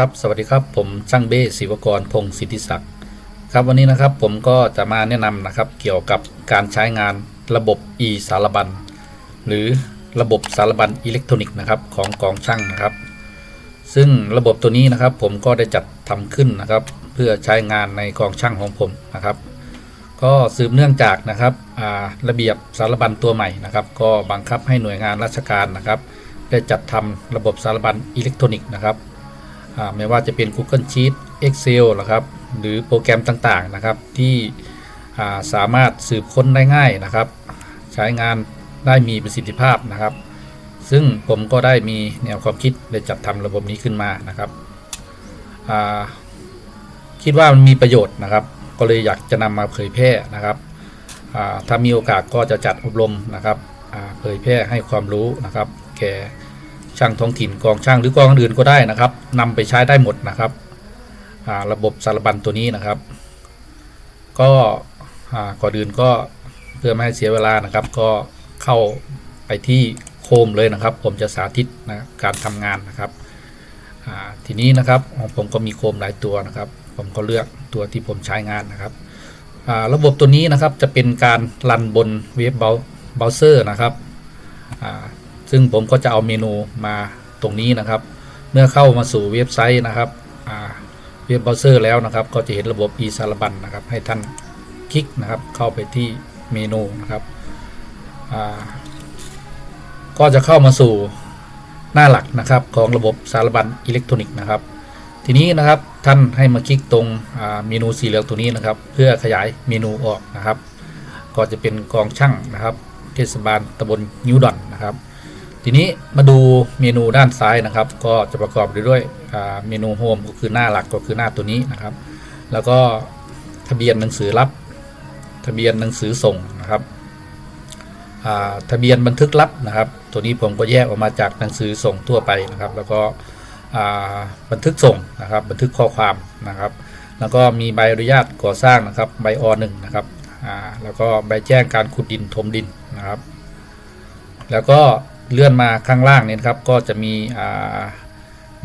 ครับสวัสดีครับผมช่างเบ้ศิวกรพงศิธิศักดิ์ครับวันนี้นะครับผมก็จะมาแนะนำนะครับเกี่ยวกับการใช้งานระบบ e สารบัญหรือระบบสารบัญอิเล็กทรอนิกส์นะครับของกองช่างนะครับ ซึ่งระบบตัวนี้นะครับผมก็ได้จัดทำขึ้นนะครับ เพื่อใช้งานในกองช่างของผมนะครับ ก็สืบเนื่องจากนะครับระเบียบสารบัญตัวใหม่นะครับ ก็บังคับให้หน่วยงานราชการนะครับ ได้จัดทำระบบสารบัญอิเล็กทรอนิกส์นะครับ ไม่ว่าจะเป็น Google Sheet Excel นะครับหรือโปรแกรมต่างๆนะครับที่าสามารถสืบค้นได้ง่ายนะครับ ใช้งานได้มีประสิทธิภาพนะครับ ซึ่งผมก็ได้มีแนวความคิดได้จัดทำระบบนี้ขึ้นมานะครับคิดว่ามันมีประโยชน์นะครับ ก็เลยอยากจะนำมาเผยแพร่นะครับถ้ามีโอกาสก็จะจัดอบรมนะครับเผยแพร่ให้ความรู้นะครับ แก่ ช่างท้องถิ่นกองช่างหรือกองอื่นก็ได้นะครับนำไปใช้ได้หมดนะครับระบบสารบัญตัวนี้นะครับ ก็ก่อนอื่นก็เพื่อไม่ให้เสียเวลานะครับ ก็เข้าไปที่โคมเลยนะครับ ผมจะสาธิตนะการทำงานนะครับทีนี้นะครับผมก็มีโคมหลายตัวนะครับ ผมก็เลือกตัวที่ผมใช้งานนะครับระบบตัวนี้นะครับจะเป็นการรันบนเว็บเบราว์เซอร์นะครับ ซึ่งผมก็จะเอาเมนูมาตรงนี้นะครับ เมื่อเข้ามาสู่เว็บไซต์นะครับเว็บเบราว์เซอร์แล้วนะครับ ก็จะเห็นระบบ e สารบัญนะครับ ให้ท่านคลิกนะครับ เข้าไปที่เมนูนะครับก็จะเข้ามาสู่หน้าหลักนะครับของระบบสารบัญอิเล็กทรอนิกส์นะครับ ทีนี้นะครับท่านให้มาคลิกตรงเมนูสีเหลืองตัวนี้นะครับ เพื่อขยายเมนูออกนะครับ ก็จะเป็นกองช่างนะครับ เทศบาลตำบลนิวดอนนะครับ ทีนี้มาดูเมนูด้านซ้ายนะครับ ก็จะประกอบด้วยเมนูโฮมก็คือหน้าหลักก็คือหน้าตัวนี้นะครับ แล้วก็ทะเบียนหนังสือรับ ทะเบียนหนังสือส่งนะครับทะเบียนบันทึกรับนะครับ ตัวนี้ผมก็แยกออกมาจากหนังสือส่งทั่วไปนะครับ แล้วก็บันทึกส่งนะครับ บันทึกข้อความนะครับ แล้วก็มีใบอนุญาตก่อสร้างนะครับ ใบอหนึ่งนะครับแล้วก็ใบแจ้งการขุดดินถมดินนะครับ แล้วก็ เลื่อนมาข้างล่างเนี่ยนครับก็จะมี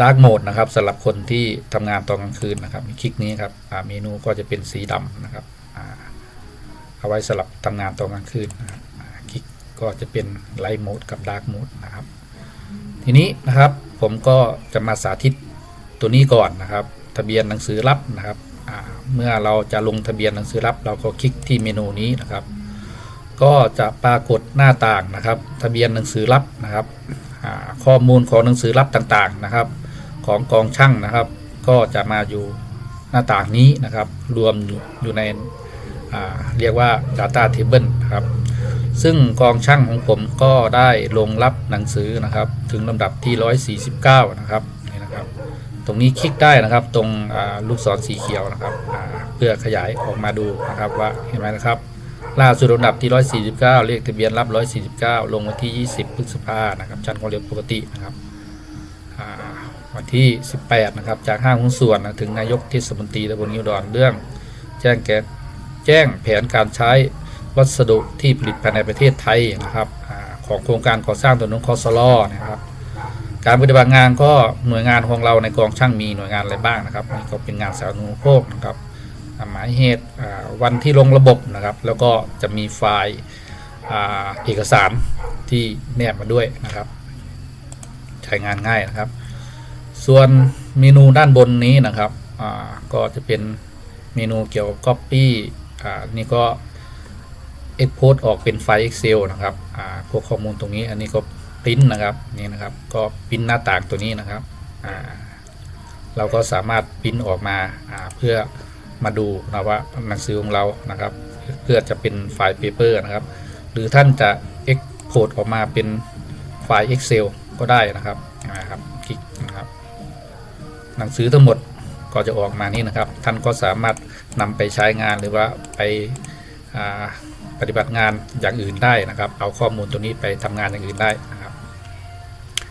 ดาร์กโหมดนะครับสำหรับคนที่ทำงานตอนกลางคืนนะครับคลิกนี้ครับอ่าเมนูก็จะเป็นสีดำนะครับอ่าเอาไว้สำหรับทำงานตอนกลางคืนนะครับคลิกก็จะเป็นไลท์โหมดกับดาร์กโหมดนะครับทีนี้นะครับผมก็จะมาสาธิตตัวนี้ก่อนนะครับ ทะเบียนหนังสือรับนะครับเมื่อเราจะลงทะเบียนหนังสือรับ เราก็คลิกที่เมนูนี้นะครับ ก็จะปรากฏหน้าต่างนะครับ ทะเบียนหนังสือรับนะครับข้อมูลของหนังสือรับต่างๆนะครับ ของกองช่างนะครับ ก็จะมาอยู่หน้าต่างนี้นะครับ รวมอยู่ในเรียกว่า Data Table นะครับ ซึ่งกองช่างของผมก็ได้ลงรับหนังสือนะครับ ถึงลำดับที่ 149 นะครับนี่นะครับ ตรงนี้คลิกได้นะครับตรงลูกศรสีเขียวนะครับเพื่อขยายออกมาดูนะครับว่าเห็นไหมนะครับ ล่าสุดอันดับที่ 149 เลขทะเบียนรับ 149 ลงวันที่ 20 พฤษภานะครับ ชั้นของเรียนปกตินะครับวันที่ 18 นะครับ จากห้างหุ้นส่วนนะถึงนายกเทศมนตรีตำบลนิวดอนเรื่อง แจ้งแกแจ้งแผนการใช้วัสดุที่ผลิตภายในประเทศไทยนะครับอของโครงการก่อสร้างถนนคอสลอนะครับการปฏิบัติงานก็หน่วยงานของเราในกองช่างมีหน่วยงานอะไรบ้างนะครับนี่ก็เป็นงานสาธารณูปโภคนะครับ หมายเหตุวันที่ลงระบบนะครับ แล้วก็จะมีไฟล์เอกสารที่แนบมาด้วยนะครับ ใช้งานง่ายนะครับ ส่วนเมนูด้านบนนี้นะครับก็จะเป็นเมนูเกี่ยวกับ Copy นี่ก็ Export ออกเป็นไฟล์ Excel นะครับพวกข้อมูลตรงนี้อันนี้ก็พิมพ์นะครับนี่นะครับก็พิมพ์หน้าต่างตัวนี้นะครับเราก็สามารถปริ้นออกมาเพื่อ มาดูนะว่าหนังสือของเรานะครับ เพื่อจะเป็นไฟล์ paper นะครับ หรือท่านจะ export ออกมาเป็นไฟล์ Excel ก็ได้นะครับนะครับคลิกนะครับ หนังสือทั้งหมดก็จะออกมานี่นะครับ ท่านก็สามารถนำไปใช้งานหรือว่าไปาปฏิบัติงานอย่างอื่นได้นะครับ เอาข้อมูลตัวนี้ไปทำงานอย่างอื่นได้นะครับ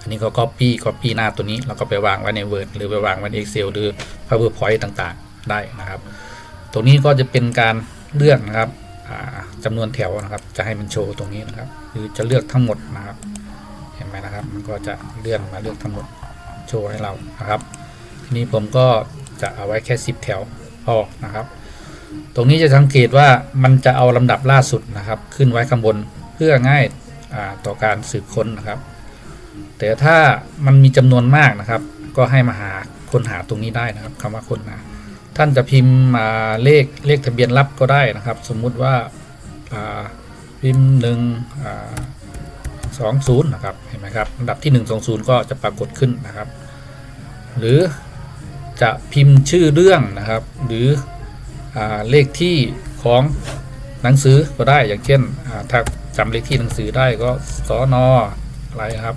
อันนี้ก็ copy copy หน้าตัวนี้แล้วก็ไปวางไว้ใน Word หรือไปวางไว้ใน Excel หรือ PowerPoint ต่างๆ ได้นะครับ ตรงนี้ก็จะเป็นการเลือกนะครับจำานวนแถวนะครับ จะให้มันโชว์ตรงนี้นะครับหรือจะเลือกทั้งหมดนะครับ เห็นไหมนะครับ มันก็จะเลื่อนมาเลือกทั้งหมดโชว์ให้เรานะครับทีนี้ผมก็จะเอาไว้แค่ 10 แถวพอนะครับ ตรงนี้จะสังเกตว่ามันจะเอาลำดับล่าสุดนะครับ ขึ้นไว้ข้างบนเพื่อง่ายาต่อการสืบค้นนะครับ แต่ถ้ามันมีจำนวนมากนะครับ ก็ให้มาหาค้นหาตรงนี้ได้นะครับคำว่าค้นหา ท่านจะพิมพ์มาเลขเลขทะเบียนลับก็ได้นะครับ สมมุติว่าพิมพ์หนึ่งสองศูนย์นะครับเห็นไหมครับอันดับที่หนึ่งสองศูนย์ก็จะปรากฏขึ้นนะครับ หรือจะพิมพ์ชื่อเรื่องนะครับ หรืออเลขที่ของหนังสือก็ได้อย่างเช่นถ้าจำเลขที่หนังสือได้ก็สอนออะไรครับ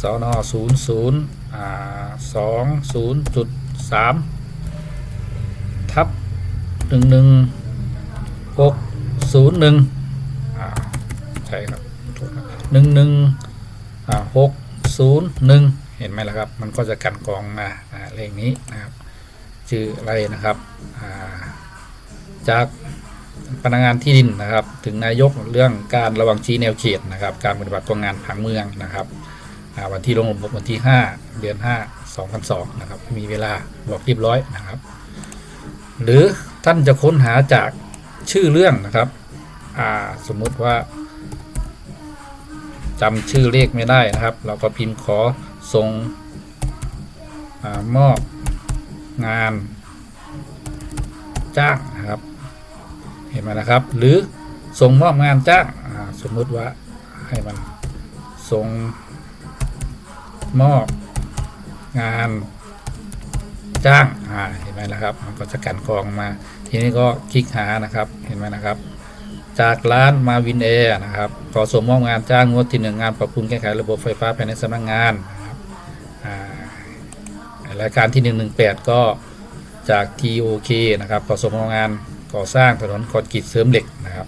สอนอศูนย์ศูนย์สองศูนย์จุดสาม ทับหนึ่งหนึ่งหกศูนย์หนึ่งใช่ครับถูกครับหนึ่งหนึ่งหกศูนย์หนึ่งเห็นไหมล่ะครับ มันก็จะกันกรองมาอ่าเลขนี้นะครับชื่ออะไรนะครับอ่าจากพนักงานที่ดินนะครับ ถึงนายกเรื่องการระวังชี้แนวเขตนะครับ การปฏิบัติตัวงานผังเมืองนะครับอ่าวันที่ลงระบบวันที่ 5 เดือน 5 2002 นะครับ มีเวลาบอกเรียบร้อยนะครับ หรือท่านจะค้นหาจากชื่อเรื่องนะครับ อ่า สมมุติว่าจำชื่อเลขไม่ได้นะครับ เราก็พิมพ์ขอส่งอมอบงานจ้างนะครับ เห็นไหมนะครับ หรือส่งมอบงานจ้างสมมุติว่าให้มันส่งมอบงาน จ้างอ่าเห็นไหมนะครับมันก็จะกันกองมา ทีนี้ก็คลิกหานะครับเห็นไหมนะครับ จากร้านมาวินแอร์นะครับขอสมมอบงานจ้างงวดที่หนึ่งงานปรับปรุงแก้ไขระบบไฟฟ้าภายในสำนักงานนะครับอ่ารายการที่ 118 ก็จาก TOK นะครับขอสมมอบงานก่อสร้างถนนคอนกรีตเสริมเหล็กนะครับ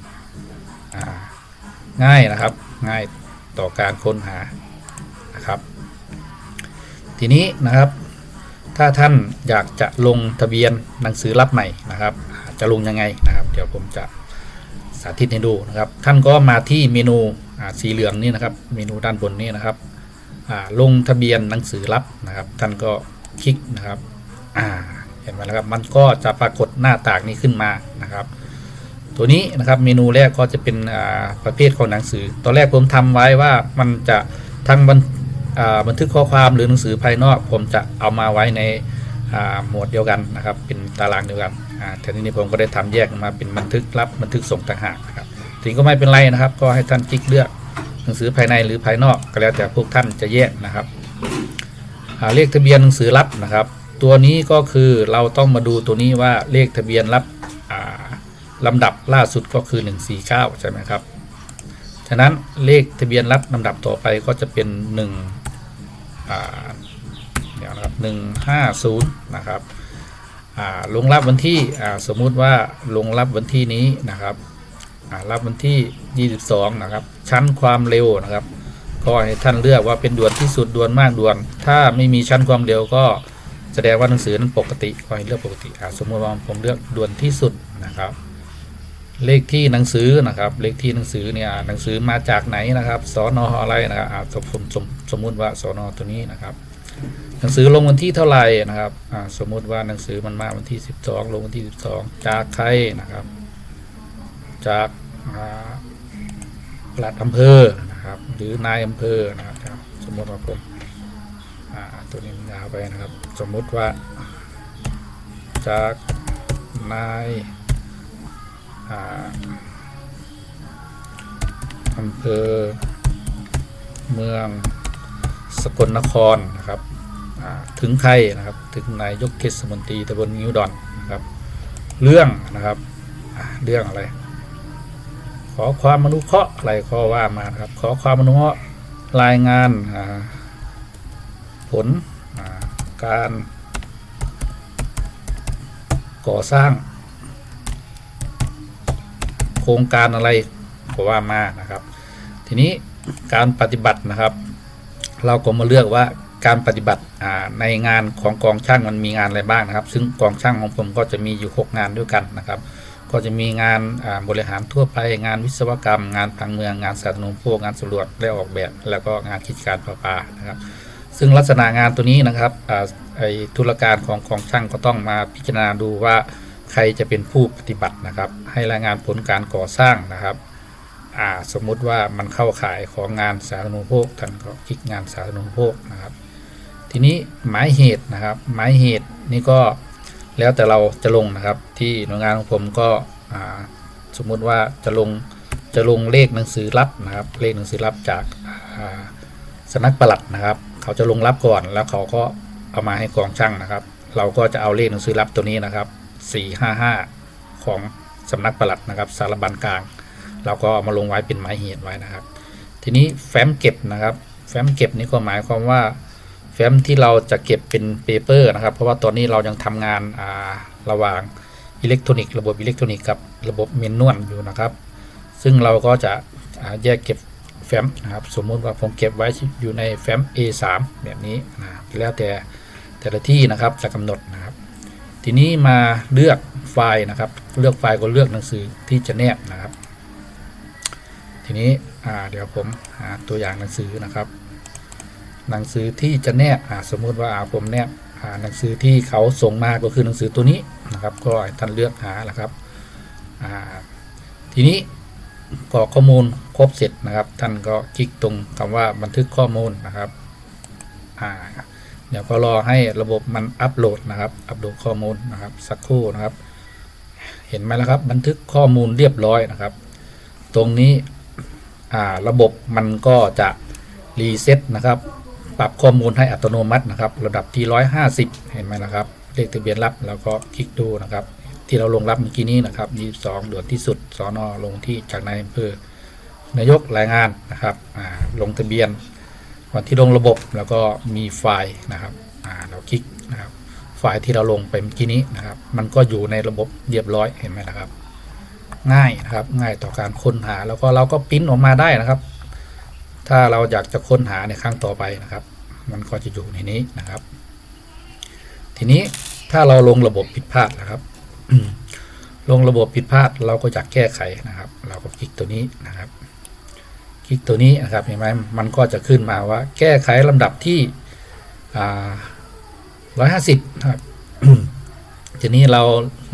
อ่าง่ายนะครับง่ายต่อการค้นหานะครับ ทีนี้นะครับ ถ้าท่านอยากจะลงทะเบียนหนังสือรับใหม่นะครับ จะลงยังไงนะครับ เดี๋ยวผมจะสาธิตให้ดูนะครับ ท่านก็มาที่เมนูสีเหลืองนี่นะครับ เมนูด้านบนนี่นะครับลงทะเบียนหนังสือรับนะครับ ท่านก็คลิกนะครับเห็นไหมนะครับ มันก็จะปรากฏหน้าตางนี้ขึ้นมานะครับ ตัวนี้นะครับเมนูแรกก็จะเป็นประเภทของหนังสือ ตอนแรกผมทำไว้ว่ามันจะทั้ง บันทึกข้อความหรือหนังสือภายนอก ผมจะเอามาไว้ในหมวดเดียวกันนะครับ เป็นตารางเดียวกันแต่ทีนี้ผมก็ได้ทำแยกมาเป็นบันทึกรับบันทึกส่งต่างหากนะครับทีนี้ก็ไม่เป็นไรนะครับ ก็ให้ท่านคลิกเลือกหนังสือภายในหรือภายนอกก็แล้วแต่พวกท่านจะแยกนะครับเลขทะเบียนหนังสือรับนะครับ ตัวนี้ก็คือเราต้องมาดูตัวนี้ว่าเลขทะเบียนรับอ่าลำดับล่าสุดก็คือ 149 ใช่ไหมครับ ฉะนั้นเลขทะเบียนรับลำดับต่อไปก็จะเป็น1อ่า เดี๋ยวนะครับ150นะครับลงรับวันที่สมมุติว่าลงรับวันที่นี้นะครับรับวันที่ 22 นะครับ ชั้นความเร็วนะครับก็ให้ท่านเลือกว่าเป็นด่วนที่สุดด่วนมากด่วน ถ้าไม่มีชั้นความเร็วก็แสดงว่าหนังสือนั้นปกติก็ให้เลือกปกติสมมติว่าผมเลือกด่วนที่สุดนะครับ เลขที่หนังสือนะครับ เลขที่หนังสือเนี่ยหนังสือมาจากไหนนะครับสอนออะไรนะครับอาสมมสมสมมติว่าสอนอตัวนี้นะครับ หนังสือลงวันที่เท่าไหร่นะครับสมมุติว่าหนังสือมันมาวันที่ 12 ลงวันที่ 12 จากใครนะครับ จากปลัดอำเภอนะครับ หรือนายอำเภอนะครับ สมมติว่าผมตัวนี้มันยาวไปนะครับ สมมุติว่าจากนาย อำเภอเมืองสกลนครนะครับถึงใครนะครับถึงนายกเทศมนตรีตำบลงิ้วดอนนะครับ เรื่องนะครับเรื่องอะไร ขอความอนุเคราะห์อะไรข้อว่ามานะครับ ขอความอนุเคราะห์รายงานผลการก่อสร้าง โครงการอะไรก็ว่ามานะครับ ทีนี้การปฏิบัตินะครับ เราก็มาเลือกว่าการปฏิบัติในงานของกองช่างมันมีงานอะไรบ้างนะครับ ซึ่งกองช่างของผมก็จะมีอยู่ 6 งานด้วยกันนะครับ ก็จะมีงานบริหารทั่วไปงานวิศวกรรม งานผังเมืองงานสาธารณูปโภคงานสำรวจและออกแบบ แล้วก็งานกิจการประปานะครับ ซึ่งลักษณะงานตัวนี้นะครับไอธุรการของของช่างก็ต้องมาพิจารณาดูว่า ใครจะเป็นผู้ปฏิบัตินะครับ ให้รายงานผลการก่อสร้างนะครับสมมุติว่ามันเข้าข่ายของงานสาธารณูปโภคท่านก็คลิกงานสาธารณูปโภคนะครับ ทีนี้หมายเหตุนะครับหมายเหตุนี่ก็แล้วแต่เราจะลงนะครับ ที่หน่วยงานของผมก็สมมุติว่าจะลงจะลงเลขหนังสือรับนะครับ เลขหนังสือรับจากสนักปลัดนะครับ เขาจะลงรับก่อนแล้วเขาก็เอามาให้กองช่างนะครับ เราก็จะเอาเลขหนังสือรับตัวนี้นะครับ 455 ของสำนักปลัดนะครับสารบัญกลาง เราก็เอามาลงไว้เป็นหมายเหตุไว้นะครับ ทีนี้แฟ้มเก็บนะครับแฟ้มเก็บนี่ก็หมายความว่าแฟ้มที่เราจะเก็บเป็นเปเปอร์นะครับ เพราะว่าตอนนี้เรายังทำงานาระหว่างอิเล็กทรอนิกส์ระบบอิเล็กทรอนิกส์กับระบบเมนนวลอยู่นะครับ ซึ่งเราก็จะแยกเก็บแฟ้มนะครับ สมมุติว่าผมเก็บไว้อยู่ในแฟ้ม A3 แบบนี้นะแล้วแต่แต่ละที่นะครับจะกำหนดนะครับ ทีนี้มาเลือกไฟล์นะครับ เลือกไฟล์ก็เลือกหนังสือที่จะแนบนะครับ ทีนี้เดี๋ยวผมหาตัวอย่างหนังสือนะครับ หนังสือที่จะแนบสมมุติว่าผมแนบหนังสือที่เขาส่งมาก็คือหนังสือตัวนี้นะครับ ก็ท่านเลือกหาแหะครับทีนี้กรอกข้อมูลครบเสร็จนะครับ ท่านก็คลิกตรงคำว่าบันทึกข้อมูลนะครับอ่า ดี๋ยวก็รอให้ระบบมันอัปโหลดนะครับ อัปโหลดข้อมูลนะครับ สักครู่นะครับ เห็นไหมล่ะครับ บันทึกข้อมูลเรียบร้อยนะครับ ตรงนี้ระบบมันก็จะรีเซ็ตนะครับ ปรับข้อมูลให้อัตโนมัตินะครับ ระดับที่ 150 เห็นไหมนะครับ เลขทะเบียนรับแล้วก็คลิกดูนะครับ ที่เราลงรับเมื่อกี้นี้นะครับ22ด่วนที่สุดสอนอลงที่จากนายอำเภอนายกรายงานนะครับลงทะเบียน วันที่ลงระบบแล้วก็มีไฟล์นะครับเราคลิกนะครับ ไฟล์ที่เราลงไปเมื่อกี้นี้นะครับ มันก็อยู่ในระบบเรียบร้อยเห็นไหมนะครับ ง่ายนะครับง่ายต่อการค้นหาแล้วก็เราก็ปริ้นออกมาได้นะครับ ถ้าเราอยากจะค้นหาในครั้งต่อไปนะครับ มันก็จะอยู่ในนี้นะครับ ทีนี้ถ้าเราลงระบบผิดพลาดนะครับลงระบบผิดพลาดเราก็อยากแก้ไขนะครับ เราก็คลิกตัวนี้นะครับ คลิกตัวนี้นะครับเห็นไหมมันก็จะขึ้นมาว่า แก้ไขลำดับที่ร้อยห้าสิบครับทีนี้เรา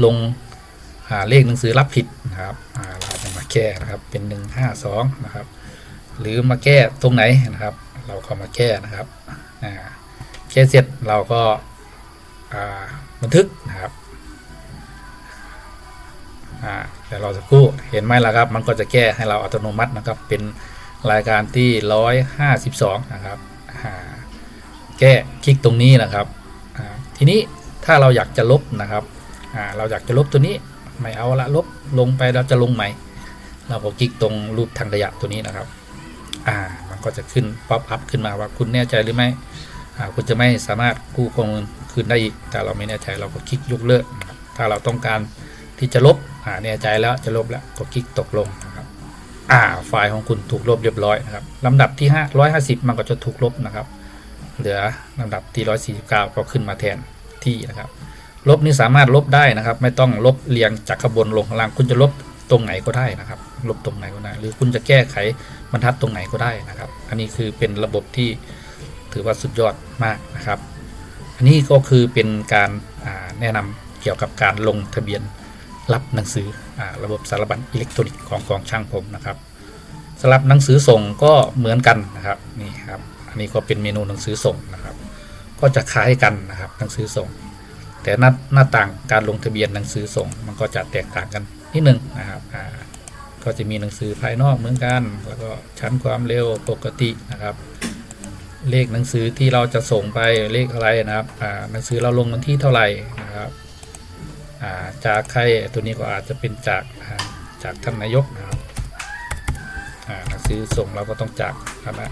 ลงาเลขหนังสือรับผิดนะครับเราจะมาแก้นะครับเป็นหนึ่งห้าสองนะครับ หรือมาแก้ตรงไหนนะครับ เราก็มาแก้นะครับแก้เสร็จเราก็บันทึกนะครับเดี๋ยวเราจะครู่เห็นไหมล่ะครับ มันก็จะแก้ให้เราอัตโนมัตินะครับเป็น รายการที่ 152 นะครับแก้คลิกตรงนี้นะครับ ทีนี้ถ้าเราอยากจะลบนะครับ เราอยากจะลบตัวนี้ไม่เอาละลบลงไปเราจะลงใหม่ เราก็คลิกตรงรูปทางขยะตัวนี้นะครับ อ่ามันก็จะขึ้นป๊อปอัพขึ้นมาว่าคุณแน่ใจหรือไม่คุณจะไม่สามารถกู้ข้อมูลคืนได้อีก แต่เราไม่แน่ใจเราก็คลิกยกเลิก ถ้าเราต้องการที่จะลบแน่ใจแล้วจะลบแล้วก็คลิกตกลงนะ อ่าไฟล์ของคุณถูกลบเรียบร้อยนะครับลำดับที่5 150 มันก็จะถูกลบนะครับ เหลือลำดับที่149 ก็ขึ้นมาแทนที่นะครับ ลบนี่สามารถลบได้นะครับ ไม่ต้องลบเรียงจากข้างบนลงข้างล่างคุณจะลบตรงไหนก็ได้นะครับ ลบตรงไหนก็ได้ หรือคุณจะแก้ไขบรรทัดตรงไหนก็ได้นะครับ อันนี้คือเป็นระบบที่ถือว่าสุดยอดมากนะครับ อันนี้ก็คือเป็นการแนะนำเกี่ยวกับการลงทะเบียน รับหนังสืออระบบสารบัญอิเล็กทรอนิกส์ของกองช่างผมนะครับสำหรับหนังสือส่งก็เหมือนกันนะครับนี่ครับอันนี้ก็เป็นเมนูหนังสือส่งนะครับ ก็จะคล้ายกันนะครับหนังสือส่ง แต่หน้าหน้าต่างการลงทะเบียนหนังสือส่ง มันก็จะแตกต่างกันนิดนึงนะครับก็จะมีหนังสือภายนอกเหมือนกัน แล้วก็ชั้นความเร็วปกตินะครับ เลขหนังสือที่เราจะส่งไปเลขอะไรนะครับหนังสือเราลงวันที่เท่าไหร่นะครับ จากใครตัวนี้ก็อาจจะเป็นจากาจากท่านนายกนะครับอ่าหนังสือส่งเราก็ต้องจากคณะ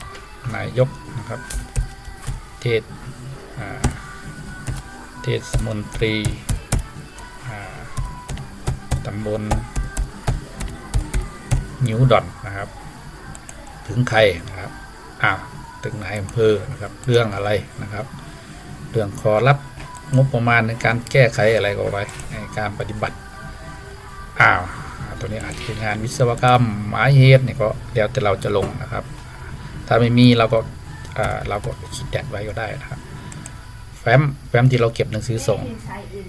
นายกนะครับ เทศเทศมนตรีตำบลนิ้วดอนนะครับ ถึงใครนะครับอ้าวถึงนายอำเภอนะครับ เรื่องอะไรนะครับ เรื่องขอรับ งบประมาณในการแก้ไขอะไรก็ไปในการปฏิบัติอ้าวตัวนี้อาจจะเป็นงานวิศวกรรมหมายเหตุเนี่ยก็แล้วแต่เราจะลงนะครับ ถ้าไม่มีเราก็อ่าเราก็ขีดแดดไว้ก็ได้นะครับแฟ้มแฟ้มที่เราเก็บหนังสือส่ง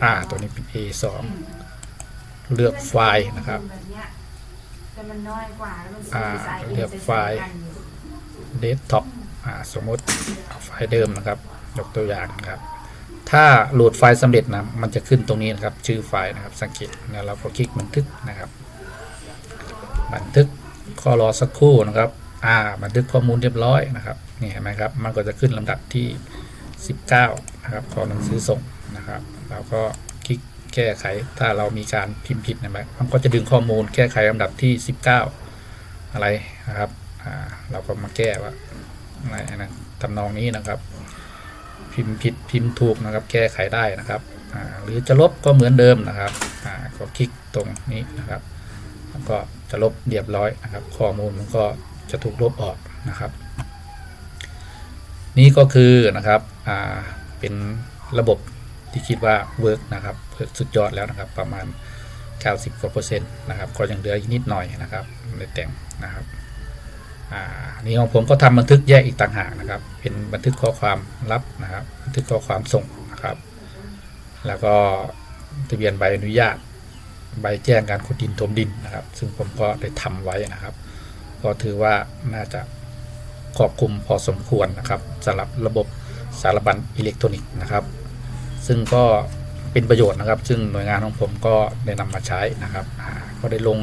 อ่าตัวนี้เป็น A2 เลือกไฟล์นะครับอ่าเลือกไฟล์เดสก์ท็อปอ่าสมมติเอาไฟล์เดิมนะครับ ยกตัวอย่างนะครับ ถ้าโหลดไฟล์สำเร็จนะมันจะขึ้นตรงนี้นะครับ ชื่อไฟล์นะครับสังเกตแล้วเราก็คลิกบันทึกนะครับ บันทึกข้อรอสักครู่นะครับอ่าบันทึกข้อมูลเรียบร้อยนะครับนี่เห็นไหมครับ มันก็จะขึ้นลำดับที่ 19 นะครับของหนังสือส่งนะครับเราก็คลิกแก้ไขถ้าเรามีการพิมพ์ผิดนะครับมันก็จะดึงข้อมูลแก้ไขลำดับที่ 19 อะไรนะครับอ่าเราก็มาแก้ว่าอะไรนะทำนองนี้นะครับ พิมพ์ผิดพิมพ์ถูกนะครับ แก้ไขได้นะครับหรือจะลบก็เหมือนเดิมนะครับก็คลิกตรงนี้นะครับแล้วก็จะลบเรียบร้อยนะครับ ข้อมูลมันก็จะถูกลบออกนะครับ นี่ก็คือนะครับเป็นระบบที่คิดว่าเวิร์กนะครับสุดยอดแล้วนะครับประมาณ 90กว่าเปอร์เซ็นต์นะครับก็ยังเหลืออีกนิดหน่อยนะครับในแต่งนะครับ นี่ของผมก็ทำบันทึกแยกอีกต่างหากนะครับ เป็นบันทึกข้อความรับนะครับ บันทึกข้อความส่งนะครับ แล้วก็ทะเบียนใบอนุญาต ใบแจ้งการขุดดินถมดินนะครับ ซึ่งผมก็ได้ทำไว้นะครับ ก็ถือว่าน่าจะครอบคลุมพอสมควรนะครับสำหรับระบบสารบัญอิเล็กทรอนิกส์นะครับ ซึ่งก็เป็นประโยชน์นะครับ ซึ่งหน่วยงานของผมก็ได้นำมาใช้นะครับ ก็ได้ลง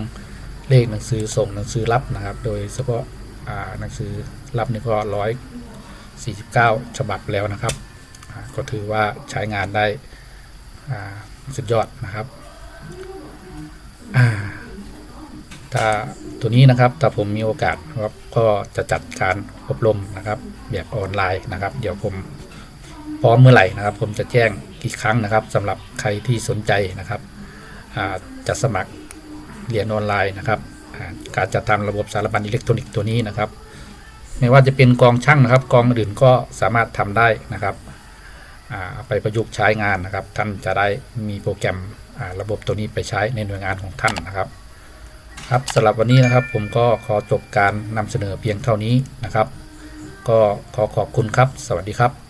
เลขหนังสือส่งหนังสือรับนะครับ โดยเฉพาะ หนังสือรับนี่ก็ร้อยสี่สิบเก้าฉบับแล้วนะครับ ก็ถือว่าใช้งานได้สุดยอดนะครับถ้าตัวนี้นะครับถ้าผมมีโอกาสครับก็จะจัดการอบรมนะครับ แบบออนไลน์นะครับ เดี๋ยวผมพร้อมเมื่อไหร่นะครับ ผมจะแจ้งอีกครั้งนะครับสำหรับใครที่สนใจนะครับจะสมัครเรียนออนไลน์นะครับ การจัดทำระบบสารบัญอิเล็กทรอนิกส์ตัวนี้นะครับ ไม่ว่าจะเป็นกองช่างนะครับ กองอื่นก็สามารถทำได้นะครับไปประยุกต์ใช้งานนะครับ ท่านจะได้มีโปรแกรมระบบตัวนี้ไปใช้ในหน่วยงานของท่านนะครับ ครับสำหรับวันนี้นะครับผมก็ขอจบการนำเสนอเพียงเท่านี้นะครับ ก็ขอขอบคุณครับ สวัสดีครับ